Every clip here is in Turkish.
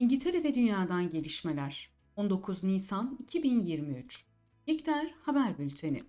İngiltere ve Dünya'dan gelişmeler. 19 Nisan 2023. İlkler Haber Bülteni.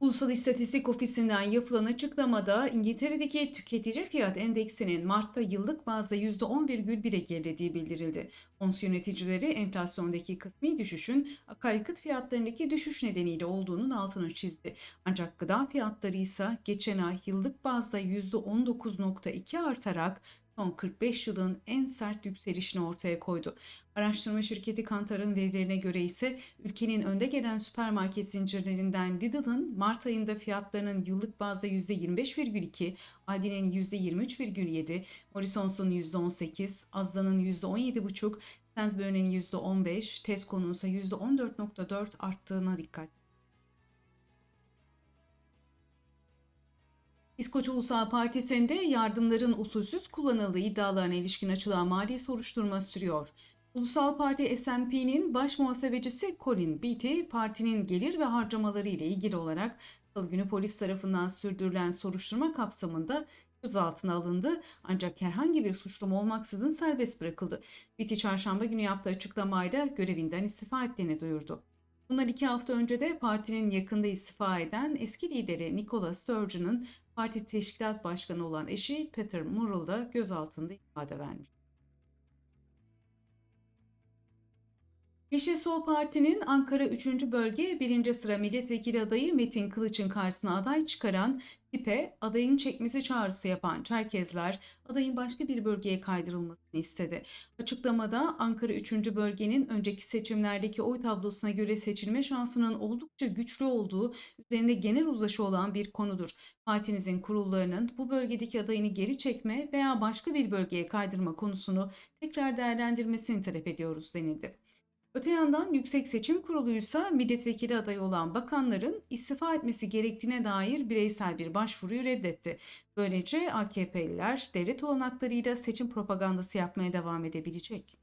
Ulusal İstatistik Ofisi'nden yapılan açıklamada İngiltere'deki tüketici fiyat endeksinin Mart'ta yıllık bazda %10,1'e gerilediği bildirildi. Ons yöneticileri enflasyondaki kısmi düşüşün akaryakıt fiyatlarındaki düşüş nedeniyle olduğunun altını çizdi. Ancak gıda fiyatları ise geçen ay yıllık bazda %19,2 artarak son 45 yılın en sert yükselişini ortaya koydu. Araştırma şirketi Kantar'ın verilerine göre ise ülkenin önde gelen süpermarket zincirlerinden Lidl'ın Mart ayında fiyatlarının yıllık bazda %25,2, Aldi'nin %23,7, Morrisons'un %18, Asda'nın %17,5, Sainsbury'nin %15, Tesco'nun ise %14,4 arttığına dikkat İskoç Ulusal Partisi'nde yardımların usulsüz kullanıldığı iddialarına ilişkin açılan mali soruşturma sürüyor. Ulusal Parti SNP'nin baş muhasebecisi Colin Beatty, partinin gelir ve harcamaları ile ilgili olarak Salı günü polis tarafından sürdürülen soruşturma kapsamında gözaltına alındı ancak herhangi bir suçlama olmaksızın serbest bırakıldı. Beatty çarşamba günü yaptığı açıklamayla görevinden istifa ettiğini duyurdu. Bundan iki hafta önce de partinin yakında istifa eden eski lideri Nicola Sturgeon'ın parti teşkilat başkanı olan eşi Peter Murrell da gözaltında ifade vermiş. Yeşil Sol Parti'nin Ankara 3. Bölge 1. sıra milletvekili adayı Metin Kılıç'ın karşısına aday çıkaran TİP'e adayın çekmesi çağrısı yapan Çerkezler adayın başka bir bölgeye kaydırılmasını istedi. Açıklamada Ankara 3. bölgenin önceki seçimlerdeki oy tablosuna göre seçilme şansının oldukça güçlü olduğu üzerinde genel uzlaşı olan bir konudur. Partinizin kurullarının bu bölgedeki adayını geri çekme veya başka bir bölgeye kaydırma konusunu tekrar değerlendirmesini talep ediyoruz denildi. Öte yandan Yüksek Seçim Kurulu'ysa milletvekili adayı olan bakanların istifa etmesi gerektiğine dair bireysel bir başvuruyu reddetti. Böylece AKP'liler devlet olanaklarıyla seçim propagandası yapmaya devam edebilecek.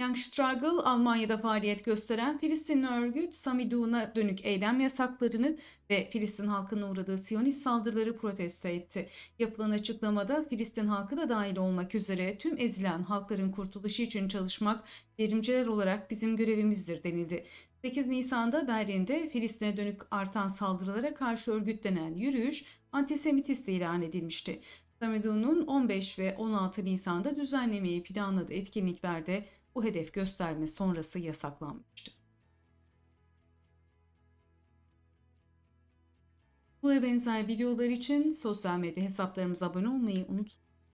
Young Struggle, Almanya'da faaliyet gösteren Filistinli örgüt Samidun'a dönük eylem yasaklarını ve Filistin halkına uğradığı Siyonist saldırıları protesto etti. Yapılan açıklamada Filistin halkı da dahil olmak üzere tüm ezilen halkların kurtuluşu için çalışmak devrimciler olarak bizim görevimizdir denildi. 8 Nisan'da Berlin'de Filistin'e dönük artan saldırılara karşı örgütlenen yürüyüş antisemitist ilan edilmişti. Samidun'un 15 ve 16 Nisan'da düzenlemeyi planladığı etkinliklerde bu hedef gösterme sonrası yasaklanmıştı. Bu ve benzer videolar için sosyal medya hesaplarımıza abone olmayı unutmayın.